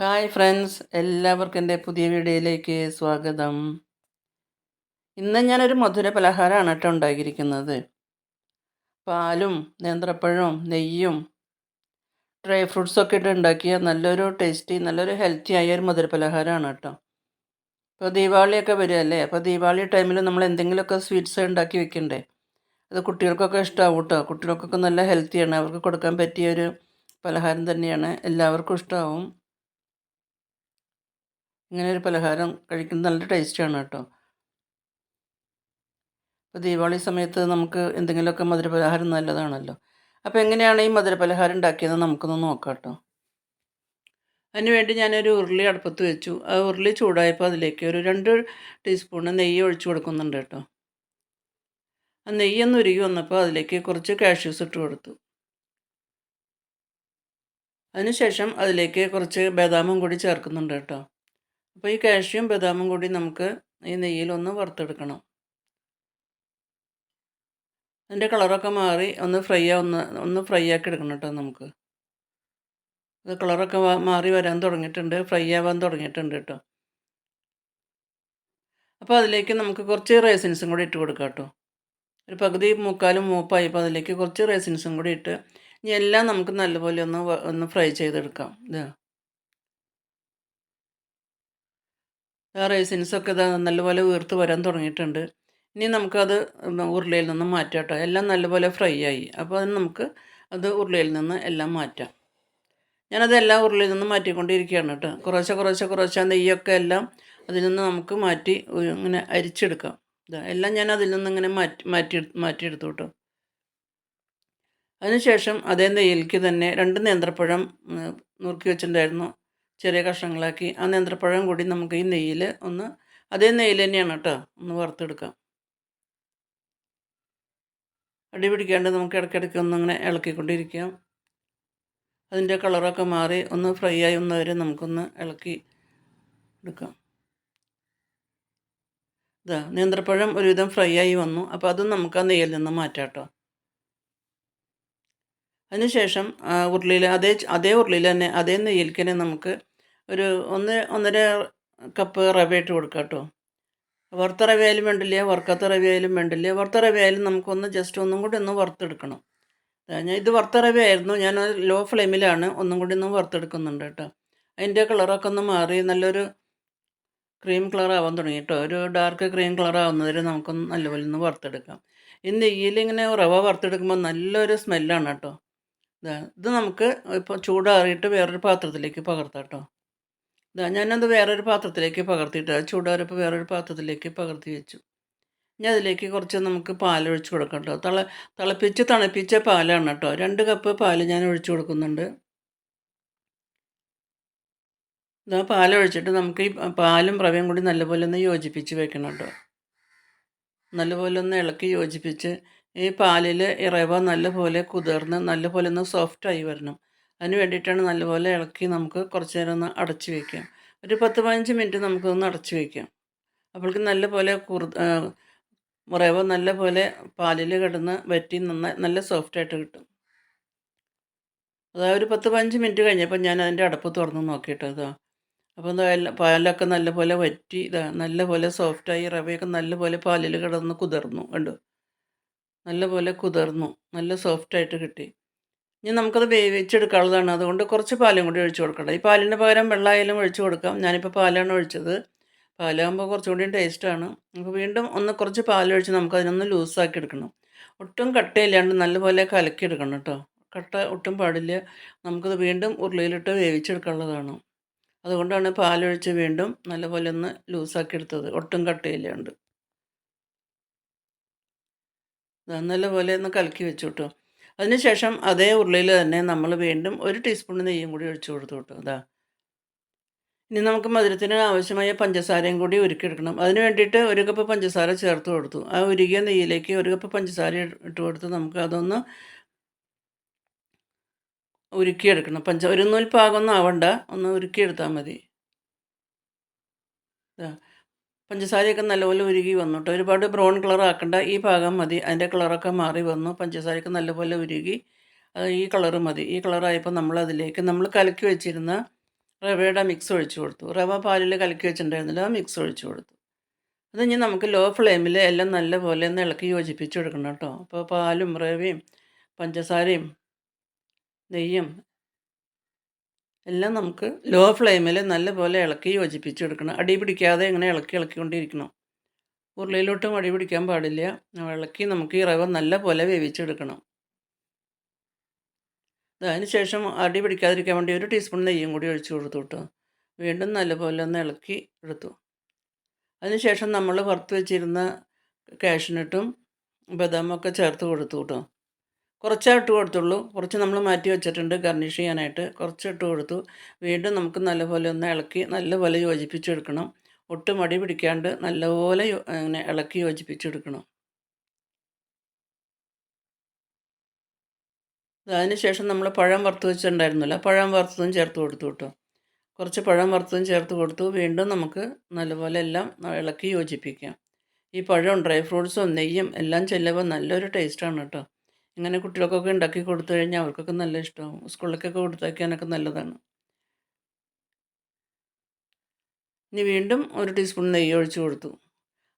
Hi friends എല്ലാവർക്കും എന്റെ പുതിയ വീഡിയോയിലേക്ക് സ്വാഗതം. ഇന്ന് ഞാനൊരു മധുര പലഹാരമാണ് കേട്ടോ ഉണ്ടാക്കിയിരിക്കുന്നത്. പാലും നേന്ത്രപ്പഴവും നെയ്യും ഡ്രൈ ഫ്രൂട്ട്സൊക്കെ ഇട്ട് ഉണ്ടാക്കിയ നല്ലൊരു ടേസ്റ്റി നല്ലൊരു ഹെൽത്തി ആയ ഒരു മധുര പലഹാരമാണ് കേട്ടോ. ഇപ്പോൾ ദീപാവലിയൊക്കെ വരുമല്ലേ അപ്പോൾ ദീപാവലി ടൈമിൽ നമ്മൾ എന്തെങ്കിലുമൊക്കെ സ്വീറ്റ്സ് ഉണ്ടാക്കി വെക്കണ്ടേ? അത് കുട്ടികൾക്കൊക്കെ ഇഷ്ടമാവും കേട്ടോ. കുട്ടികൾക്കൊക്കെ നല്ല ഹെൽത്തിയാണ് അവർക്ക് കൊടുക്കാൻ പറ്റിയ ഒരു പലഹാരം തന്നെയാണ്. എല്ലാവർക്കും ഇഷ്ടമാവും ഇങ്ങനെ ഒരു പലഹാരം കഴിക്കുന്നത് നല്ല ടേസ്റ്റാണ് കേട്ടോ. അപ്പോൾ ദീപാവളി സമയത്ത് നമുക്ക് എന്തെങ്കിലുമൊക്കെ മധുര പലഹാരം നല്ലതാണല്ലോ. അപ്പോൾ എങ്ങനെയാണ് ഈ മധുര പലഹാരം ഉണ്ടാക്കിയത് നമുക്കൊന്ന് നോക്കാം കേട്ടോ. അതിനുവേണ്ടി ഞാനൊരു ഉരുളി അടുപ്പത്ത് വെച്ചു. ആ ഉരുളി ചൂടായപ്പോൾ അതിലേക്ക് ഒരു രണ്ട് ടീസ്പൂണ് നെയ്യ് ഒഴിച്ചു കൊടുക്കുന്നുണ്ട് കേട്ടോ. ആ നെയ്യൊന്ന് ഉരുകി വന്നപ്പോൾ അതിലേക്ക് കുറച്ച് കാഷ്യൂസ് ഇട്ട് കൊടുത്തു. അതിനുശേഷം അതിലേക്ക് കുറച്ച് ബദാമും കൂടി ചേർക്കുന്നുണ്ട് കേട്ടോ. അപ്പോൾ ഈ കാഷ്യും ബദാമും കൂടി നമുക്ക് ഈ നെയ്യിലൊന്ന് വറുത്തെടുക്കണം. അതിന്റെ കളറൊക്കെ മാറി ഒന്ന് ഫ്രൈ ആവുന്ന ഒന്ന് ഫ്രൈ ആക്കി എടുക്കണം കേട്ടോ നമുക്ക്. അത് കളറൊക്കെ മാറി വരാൻ തുടങ്ങിയിട്ടുണ്ട് ഫ്രൈ ആവാൻ തുടങ്ങിയിട്ടുണ്ട് കേട്ടോ. അപ്പോൾ അതിലേക്ക് നമുക്ക് കുറച്ച് റേസിൻസും കൂടി ഇട്ട് കൊടുക്കാം കേട്ടോ. ഒരു പകുതി മുക്കാലും മൂപ്പായപ്പോൾ അതിലേക്ക് കുറച്ച് റേസിൻസും കൂടി ഇട്ട് ഇനി എല്ലാം നമുക്ക് നല്ലപോലെ ഒന്ന് ഒന്ന് ഫ്രൈ ചെയ്തെടുക്കാം. ഇതാ. ആ റൈസിൻസൊക്കെ ഇതാ നല്ലപോലെ വീർത്ത് വരാൻ തുടങ്ങിയിട്ടുണ്ട്. ഇനി നമുക്കത് ഉരുളയിൽ നിന്ന് മാറ്റാം കേട്ടോ എല്ലാം നല്ലപോലെ ഫ്രൈ ആയി. അപ്പോൾ അത് നമുക്ക് അത് ഉരുളയിൽ നിന്ന് എല്ലാം മാറ്റാം. ഞാനത് എല്ലാം ഉരുളയിൽ നിന്ന് മാറ്റിക്കൊണ്ടിരിക്കുകയാണ് കേട്ടോ കുറേശ്ശെ കുറേശ്ശെ കുറേശ്ശെ നെയ്യൊക്കെ എല്ലാം അതിൽ നിന്ന് നമുക്ക് മാറ്റി ഇങ്ങനെ അരിച്ചെടുക്കാം. ഇതാ എല്ലാം ഞാൻ അതിൽ നിന്ന് ഇങ്ങനെ മാറ്റി മാറ്റി മാറ്റിയെടുത്തു കേട്ടോ അതിനുശേഷം അതേ നെയ്യിലേക്ക് തന്നെ രണ്ട് നേന്ത്രപ്പഴം നുറുക്കി വെച്ചിട്ടുണ്ടായിരുന്നു. ചെറിയ കഷ്ണങ്ങളാക്കി ആ നേന്ത്രപ്പഴം കൂടി നമുക്ക് ഈ നെയ്യിൽ ഒന്ന് അതേ നെയ്യിൽ തന്നെയാണ് കേട്ടോ ഒന്ന് വറുത്തെടുക്കാം. അടി പിടിക്കാണ്ട് നമുക്ക് ഇടയ്ക്കിടയ്ക്ക് ഒന്ന് അങ്ങനെ ഇളക്കിക്കൊണ്ടിരിക്കാം. അതിന്റെ കളറൊക്കെ മാറി ഒന്ന് ഫ്രൈ ആയി വന്നവരെ നമുക്കൊന്ന് ഇളക്കി എടുക്കാം. ഇതാ നേന്ത്രപ്പഴം ഒരുവിധം ഫ്രൈ ആയി വന്നു. അപ്പോൾ അതും നമുക്ക് ആ നെയ്യിൽ നിന്ന് മാറ്റാം കേട്ടോ അതിനുശേഷം ഉരുളിയിൽ അതേ അതേ ഉരുളിയിൽ തന്നെ അതേ നെയ്യിൽ നമുക്ക് ഒരു ഒന്ന് ഒന്നര കപ്പ് റവ ഇട്ട് കൊടുക്കാം കേട്ടോ. വറുത്ത റവയായാലും വേണ്ടില്ല വറുക്കാത്ത റവയാലും വേണ്ടില്ല. വറുത്ത റവയായാലും നമുക്കൊന്ന് ജസ്റ്റ് ഒന്നും കൂടി ഒന്ന് വറുത്തെടുക്കണം. ഞാൻ ഇത് വറുത്ത റവയായിരുന്നു. ഞാൻ ലോ ഫ്ലെയിമിലാണ് ഒന്നും കൂടി ഒന്ന് വറുത്തെടുക്കുന്നുണ്ട് കേട്ടോ. അതിന്റെ കളറൊക്കെ ഒന്ന് മാറി നല്ലൊരു ക്രീം കളർ ആവാൻ തുടങ്ങി കേട്ടോ. ഒരു ഡാർക്ക് ക്രീം കളർ ആവുന്നവരെ നമുക്കൊന്ന് നല്ലപോലെ ഒന്ന് വറുത്തെടുക്കാം. ഈ നെയ്യിലിങ്ങനെ റവ വറുത്തെടുക്കുമ്പോൾ നല്ലൊരു സ്മെല്ലാണ് കേട്ടോ. ഇത് നമുക്ക് ഇപ്പോൾ ചൂടാറിയിട്ട് വേറൊരു പാത്രത്തിലേക്ക് പകർത്താം കേട്ടോ. ഇതാ ഞാനത് വേറൊരു പാത്രത്തിലേക്ക് പകർത്തിയിട്ട് ചൂടാറിയപ്പോൾ വേറൊരു പാത്രത്തിലേക്ക് പകർത്തി വെച്ചു. ഇനി അതിലേക്ക് കുറച്ച് നമുക്ക് പാൽ ഒഴിച്ച് കൊടുക്കാം കേട്ടോ തള തിളപ്പിച്ച് തണുപ്പിച്ച പാലാണ് കേട്ടോ രണ്ട് കപ്പ് പാൽ ഞാൻ ഒഴിച്ച് കൊടുക്കുന്നുണ്ട്. ഇതാ പാൽ ഒഴിച്ചിട്ട് നമുക്ക് ഈ പാലും റവയും കൂടി നല്ലപോലെ ഒന്ന് യോജിപ്പിച്ച് വെക്കണം കേട്ടോ നല്ലപോലെ ഒന്ന് ഇളക്കി യോജിപ്പിച്ച് ഈ പാലിൽ ഇറവ നല്ലപോലെ കുതിർന്ന് നല്ലപോലെ ഒന്ന് സോഫ്റ്റായി വരണം. അതിന് വേണ്ടിയിട്ടാണ് നല്ലപോലെ ഇളക്കി നമുക്ക് കുറച്ച് നേരം ഒന്ന് അടച്ച് വയ്ക്കാം ഒരു പത്ത് പതിനഞ്ച് മിനിറ്റ് നമുക്കൊന്ന് അടച്ച് വയ്ക്കാം അപ്പോഴേക്കും നല്ലപോലെ കുറു റവ നല്ലപോലെ പാലിൽ കിടന്ന് വറ്റി നന്നായി നല്ല സോഫ്റ്റായിട്ട് കിട്ടും. അതായത് ഒരു പത്ത് പതിനഞ്ച് മിനിറ്റ് കഴിഞ്ഞപ്പോൾ ഞാൻ അതിന്റെ അടപ്പ് തുറന്ന് നോക്കിയിട്ട് ഇതാ. അപ്പോൾ എന്താ പാലൊക്കെ നല്ലപോലെ വറ്റി ഇതാ നല്ലപോലെ സോഫ്റ്റായി റവയൊക്കെ നല്ലപോലെ പാലിൽ കിടന്ന് കുതിർന്നു കണ്ടു? നല്ലപോലെ കുതിർന്നു നല്ല സോഫ്റ്റായിട്ട് കിട്ടി. ഇനി നമുക്കത് വേവിച്ചെടുക്കാനുള്ളതാണ് അതുകൊണ്ട് കുറച്ച് പാലും കൂടി ഒഴിച്ചു കൊടുക്കണം ഈ പാലിന്റെ പകരം വെള്ളമായാലും ഒഴിച്ചു കൊടുക്കാം. ഞാനിപ്പോൾ പാലാണ് ഒഴിച്ചത്. പാലാകുമ്പോൾ കുറച്ചുകൂടി ടേസ്റ്റാണ്. നമുക്ക് വീണ്ടും ഒന്ന് കുറച്ച് പാലൊഴിച്ച് നമുക്ക് അതിനൊന്ന് ലൂസാക്കി എടുക്കണം. ഒട്ടും കട്ടയില്ലാണ്ട് നല്ലപോലെ കലക്കി എടുക്കണം കേട്ടോ. കട്ട ഒട്ടും പാടില്ല. നമുക്കത് വീണ്ടും ഉരുളിയിലിട്ട് വേവിച്ചെടുക്കാനുള്ളതാണ്. അതുകൊണ്ടാണ് പാലൊഴിച്ച് വീണ്ടും നല്ലപോലെ ഒന്ന് ലൂസാക്കി എടുത്തത്. ഒട്ടും കട്ടയില്ലാണ്ട്. നല്ലപോലെ ഒന്ന് കലക്കി വെച്ചു കേട്ടോ. അതിനുശേഷം അതേ ഉരുളിയിൽ തന്നെ നമ്മൾ വീണ്ടും ഒരു ടീസ്പൂൺ നെയ്യും കൂടി ഒഴിച്ചു കൊടുത്തു കേട്ടോ അതാ ഇനി നമുക്ക് മധുരത്തിന് ആവശ്യമായ പഞ്ചസാരയും കൂടി ഉരുക്കിയെടുക്കണം. അതിന് വേണ്ടിയിട്ട് ഒരു കപ്പ് പഞ്ചസാര ചേർത്ത് കൊടുത്തു. ആ ഉരുകിയ നെയ്യിലേക്ക് ഒരു കപ്പ് പഞ്ചസാര ഇട്ട് കൊടുത്ത് നമുക്ക് അതൊന്ന് ഉരുക്കിയെടുക്കണം. പഞ്ച ഒരു നൂൽ പാകമൊന്നും ആവണ്ട. ഒന്ന് ഉരുക്കിയെടുത്താൽ മതി. പഞ്ചസാരയൊക്കെ നല്ലപോലെ ഉരുകി വന്നു കേട്ടോ ഒരുപാട് ബ്രൗൺ കളർ ആക്കണ്ട. ഈ ഭാഗം മതി. അതിന്റെ കളറൊക്കെ മാറി വന്നു. പഞ്ചസാരയൊക്കെ നല്ലപോലെ ഉരുകി ഈ കളർ മതി. ഈ കളറായപ്പോൾ നമ്മൾ അതിലേക്ക് നമ്മൾ കലക്കി വെച്ചിരുന്ന റവയുടെ മിക്സ് ഒഴിച്ചു കൊടുത്തു. റവ പാലിൽ കലക്കി വെച്ചിട്ടുണ്ടായിരുന്നില്ല ആ മിക്സ് ഒഴിച്ചു കൊടുത്തു. അത് ഇനി നമുക്ക് ലോ ഫ്ലെയിമിൽ എല്ലാം നല്ലപോലെ ഒന്ന് ഇളക്കി യോജിപ്പിച്ചെടുക്കണം കേട്ടോ. അപ്പോൾ പാലും റവയും പഞ്ചസാരയും നെയ്യും എല്ലാം നമുക്ക് ലോ ഫ്ലെയിമിൽ നല്ലപോലെ ഇളക്കി യോജിപ്പിച്ചെടുക്കണം. അടി പിടിക്കാതെ ഇങ്ങനെ ഇളക്കി ഇളക്കിക്കൊണ്ടിരിക്കണം. ഉരുളിയിലോട്ടും അടി പിടിക്കാൻ പാടില്ല. ഇളക്കി നമുക്ക് ഈ റവ നല്ല പോലെ വേവിച്ചെടുക്കണം അതിന് ശേഷം അടി പിടിക്കാതിരിക്കാൻ വേണ്ടി ഒരു ടീസ്പൂൺ നെയ്യും കൂടി ഒഴിച്ചു കൊടുത്തു കേട്ടോ. വീണ്ടും നല്ലപോലെ ഒന്ന് ഇളക്കി എടുത്തു. അതിനുശേഷം നമ്മൾ വറുത്ത് വെച്ചിരുന്ന കാഷ്നട്ടും ബദാമൊക്കെ ചേർത്ത് കൊടുത്തു കേട്ടോ. കുറച്ചേ ഇട്ട് കൊടുത്തുള്ളൂ. കുറച്ച് നമ്മൾ മാറ്റി വെച്ചിട്ടുണ്ട് ഗർണിഷ് ചെയ്യാനായിട്ട്. കുറച്ച് ഇട്ട് കൊടുത്തു. വീണ്ടും നമുക്ക് നല്ലപോലെ ഒന്ന് ഇളക്കി നല്ലപോലെ യോജിപ്പിച്ചെടുക്കണം. ഒട്ടും മടി പിടിക്കാണ്ട് നല്ലപോലെ അങ്ങനെ ഇളക്കി യോജിപ്പിച്ചെടുക്കണം. അതിന് ശേഷം നമ്മൾ പഴം വറുത്ത് വെച്ചിട്ടുണ്ടായിരുന്നില്ല. പഴം വറുത്തതും ചേർത്ത് കൊടുത്തു കേട്ടോ. കുറച്ച് പഴം വറുത്തതും ചേർത്ത് കൊടുത്തു. വീണ്ടും നമുക്ക് നല്ലപോലെ എല്ലാം ഇളക്കി യോജിപ്പിക്കാം. ഈ പഴവും ഡ്രൈ ഫ്രൂട്ട്സും നെയ്യും എല്ലാം ചെല്ലുമ്പോൾ നല്ലൊരു ടേസ്റ്റാണ് കേട്ടോ. ഇങ്ങനെ കുട്ടികൾക്കൊക്കെ ഉണ്ടാക്കി കൊടുത്തു കഴിഞ്ഞാൽ അവർക്കൊക്കെ നല്ല ഇഷ്ടമാവും സ്കൂളിലേക്കൊക്കെ കൊടുത്തയക്കാനൊക്കെ നല്ലതാണ്. ഇനി വീണ്ടും ഒരു ടീസ്പൂൺ നെയ്യ് ഒഴിച്ച് കൊടുത്തു.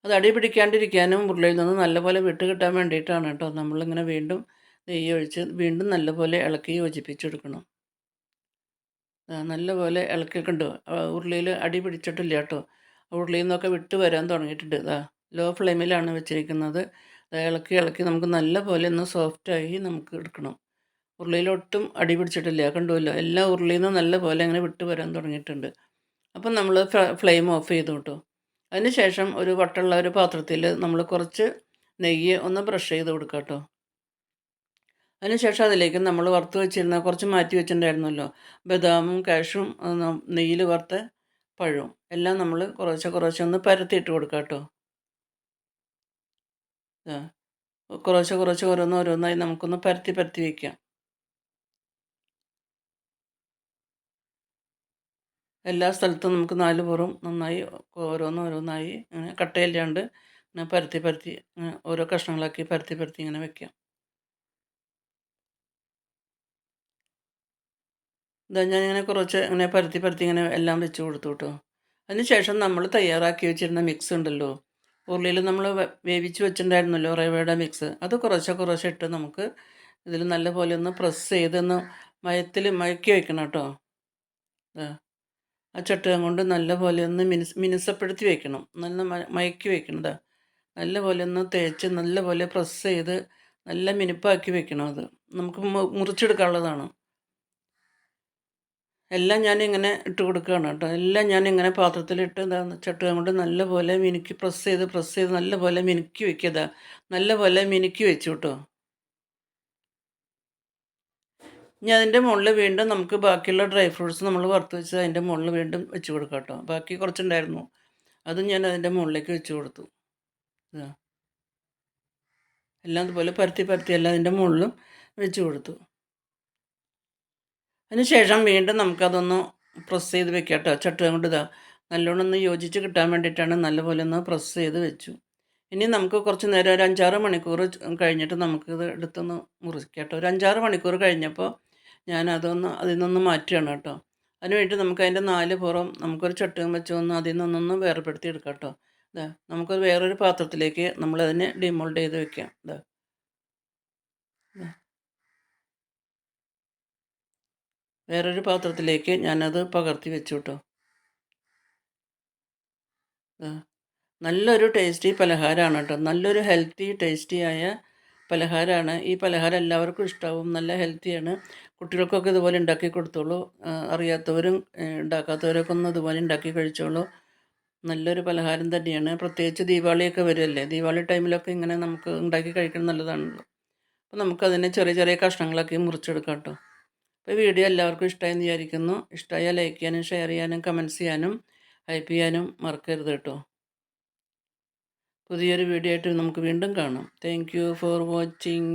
അത് അടി പിടിക്കാണ്ടിരിക്കാനും ഉരുളയിൽ നിന്ന് നല്ലപോലെ വിട്ട് കിട്ടാൻ വേണ്ടിയിട്ടാണ് കേട്ടോ. നമ്മളിങ്ങനെ വീണ്ടും നെയ്യ് ഒഴിച്ച് വീണ്ടും നല്ലപോലെ ഇളക്കി യോജിപ്പിച്ചെടുക്കണം. നല്ലപോലെ ഇളക്കിക്കണ്ടോ ഉരുളിയിൽ അടി പിടിച്ചിട്ടില്ല കേട്ടോ. ഉരുളിയിൽ നിന്നൊക്കെ വിട്ട് വരാൻ തുടങ്ങിയിട്ടുണ്ട്. ഇതാ ലോ ഫ്ലെയിമിലാണ് വെച്ചിരിക്കുന്നത്. ഇളക്കി ഇളക്കി നമുക്ക് നല്ല പോലെ ഒന്ന് സോഫ്റ്റായി നമുക്ക് എടുക്കണം. ഉരുളിയിലൊട്ടും അടി പിടിച്ചിട്ടില്ല. കണ്ടുമല്ലോ എല്ലാ ഉരുളിയിൽ നിന്നും നല്ല പോലെ അങ്ങനെ വിട്ട് വരാൻ തുടങ്ങിയിട്ടുണ്ട്. അപ്പം നമ്മൾ ഫ്ലെയിം ഓഫ് ചെയ്തു കേട്ടോ. അതിന് ശേഷം ഒരു വട്ടുള്ള ഒരു പാത്രത്തിൽ നമ്മൾ കുറച്ച് നെയ്യ് ഒന്ന് ബ്രഷ് ചെയ്ത് കൊടുക്കാം കേട്ടോ. അതിനുശേഷം അതിലേക്ക് നമ്മൾ വറുത്ത് വെച്ചിരുന്ന കുറച്ച് മാറ്റി വെച്ചിട്ടുണ്ടായിരുന്നല്ലോ? ബദാമും കാഷും നെയ്യിൽ വറുത്ത പഴവും എല്ലാം നമ്മൾ കുറച്ച് കുറച്ച് ഒന്ന് പരത്തിയിട്ട് കൊടുക്കാം കേട്ടോ. കുറച്ച് കുറച്ച് ഓരോന്ന് ഓരോന്നായി നമുക്കൊന്ന് പരത്തി പരത്തി വയ്ക്കാം എല്ലാ സ്ഥലത്തും നമുക്ക് നാല് പുറം നന്നായി ഓരോന്ന് ഓരോന്നായി ഇങ്ങനെ കട്ടയില്ലാണ്ട് ഇങ്ങനെ പരത്തി പരത്തി ഓരോ കഷ്ണങ്ങളാക്കി പരത്തി പരത്തി ഇങ്ങനെ വെക്കാം. ഇതാ ഞാനിങ്ങനെ കുറച്ച് ഇങ്ങനെ പരത്തി പരത്തി ഇങ്ങനെ എല്ലാം വെച്ച് കൊടുത്തു കേട്ടോ. അതിന് ശേഷം നമ്മൾ തയ്യാറാക്കി വെച്ചിരുന്ന മിക്സ് ഉണ്ടല്ലോ. ഉരുളിയിൽ നമ്മൾ വേവിച്ച് വെച്ചിട്ടുണ്ടായിരുന്നല്ലോ റവയുടെ മിക്സ്. അത് കുറച്ച് കുറച്ച് ഇട്ട് നമുക്ക് ഇതിൽ നല്ലപോലെ ഒന്ന് പ്രസ് ചെയ്തൊന്ന് മയത്തിൽ മയക്കി വെക്കണം കേട്ടോ. ആ ചട്ടുകം കൊണ്ട് നല്ലപോലെ ഒന്ന് മിനുസ് മിനുസപ്പെടുത്തി വെക്കണം. നല്ല മയക്കി വെക്കണത് നല്ലപോലെ ഒന്ന് തേച്ച് നല്ലപോലെ പ്രസ് ചെയ്ത് നല്ല മിനുപ്പാക്കി വെക്കണം അത്. നമുക്ക് മുറിച്ചെടുക്കാനുള്ളതാണ്. എല്ലാം ഞാനിങ്ങനെ ഇട്ട് കൊടുക്കുകയാണ് കേട്ടോ. എല്ലാം ഞാനിങ്ങനെ പാത്രത്തിലിട്ട് എന്താ ചട്ടുകം കൊണ്ട് നല്ലപോലെ മിനുക്കി പ്രസ് ചെയ്ത് പ്രസ് ചെയ്ത് നല്ലപോലെ മിനുക്കി വെക്കുക നല്ലപോലെ മിനുക്കി വെച്ചു കേട്ടോ. ഇനി അതിന്റെ മുകളിൽ വീണ്ടും നമുക്ക് ബാക്കിയുള്ള ഡ്രൈ ഫ്രൂട്ട്സ് നമ്മൾ വറുത്ത് വെച്ച് അതിന്റെ മുകളിൽ വീണ്ടും വെച്ച് കൊടുക്കാം കേട്ടോ. ബാക്കി കുറച്ചുണ്ടായിരുന്നു. അതും ഞാൻ അതിന്റെ മുകളിലേക്ക് വെച്ച് കൊടുത്തു. എല്ലാം അതുപോലെ പരത്തി പരത്തി എല്ലാം അതിന്റെ മുകളിലും വെച്ച് കൊടുത്തു. അതിനുശേഷം വീണ്ടും നമുക്കതൊന്ന് പ്രസ് ചെയ്ത് വെക്കാം കേട്ടോ ചട്ടുക കൊണ്ട് ഇതാ. നല്ലോണം ഒന്ന് യോജിച്ച് കിട്ടാൻ വേണ്ടിയിട്ടാണ് നല്ലപോലെ ഒന്ന് പ്രസ് ചെയ്ത് വെച്ചു. ഇനി നമുക്ക് കുറച്ച് നേരം ഒരു അഞ്ചാറ് മണിക്കൂർ കഴിഞ്ഞിട്ട് നമുക്കിത് എടുത്തൊന്ന് മുറിക്കാം കേട്ടോ ഒരു അഞ്ചാറ് മണിക്കൂർ കഴിഞ്ഞപ്പോൾ ഞാൻ അതൊന്ന് അതിൽ നിന്നൊന്ന് മാറ്റുകയാണ് കേട്ടോ അതിനുവേണ്ടി നമുക്ക് അതിന്റെ നാല് പുറം നമുക്കൊരു ചട്ടുകം വെച്ച് ഒന്ന് അതിൽ നിന്നൊന്ന് വേർപെടുത്തി എടുക്കാം കേട്ടോ ഇതാ നമുക്കൊരു വേറൊരു പാത്രത്തിലേക്ക് നമ്മളതിനെ ഡിമോൾഡ് ചെയ്ത് വെക്കാം. ഇതാ. വേറൊരു പാത്രത്തിലേക്ക് ഞാനത് പകർത്തി വെച്ചു കേട്ടോ നല്ലൊരു ടേസ്റ്റി പലഹാരമാണ് കേട്ടോ നല്ലൊരു ഹെൽത്തി ടേസ്റ്റി ആയ പലഹാരമാണ് ഈ പലഹാരം എല്ലാവർക്കും ഇഷ്ടമാവും നല്ല ഹെൽത്തിയാണ്. കുട്ടികൾക്കൊക്കെ ഇതുപോലെ ഉണ്ടാക്കി കൊടുത്തോളൂ. അറിയാത്തവരും ഉണ്ടാക്കാത്തവരൊക്കെ ഒന്ന് ഇതുപോലെ ഉണ്ടാക്കി കഴിച്ചോളൂ. നല്ലൊരു പലഹാരം തന്നെയാണ്. പ്രത്യേകിച്ച് ദീപാവളിയൊക്കെ വരുമല്ലേ ദീപാവളി ടൈമിലൊക്കെ ഇങ്ങനെ നമുക്ക് ഉണ്ടാക്കി കഴിക്കണം നല്ലതാണല്ലോ. അപ്പോൾ നമുക്കതിനെ ചെറിയ ചെറിയ കഷ്ണങ്ങളൊക്കെ മുറിച്ചെടുക്കാം കേട്ടോ. അപ്പോൾ വീഡിയോ എല്ലാവർക്കും ഇഷ്ടമായെന്ന് വിചാരിക്കുന്നു. ഇഷ്ടമായാൽ ലൈക്ക് ചെയ്യാനും ഷെയർ ചെയ്യാനും കമന്റ്സ് ചെയ്യാനും ഹൈപ്പ് ചെയ്യാനും മറക്കരുത് കേട്ടോ. പുതിയൊരു വീഡിയോ ആയിട്ട് നമുക്ക് വീണ്ടും കാണാം. Thank for watching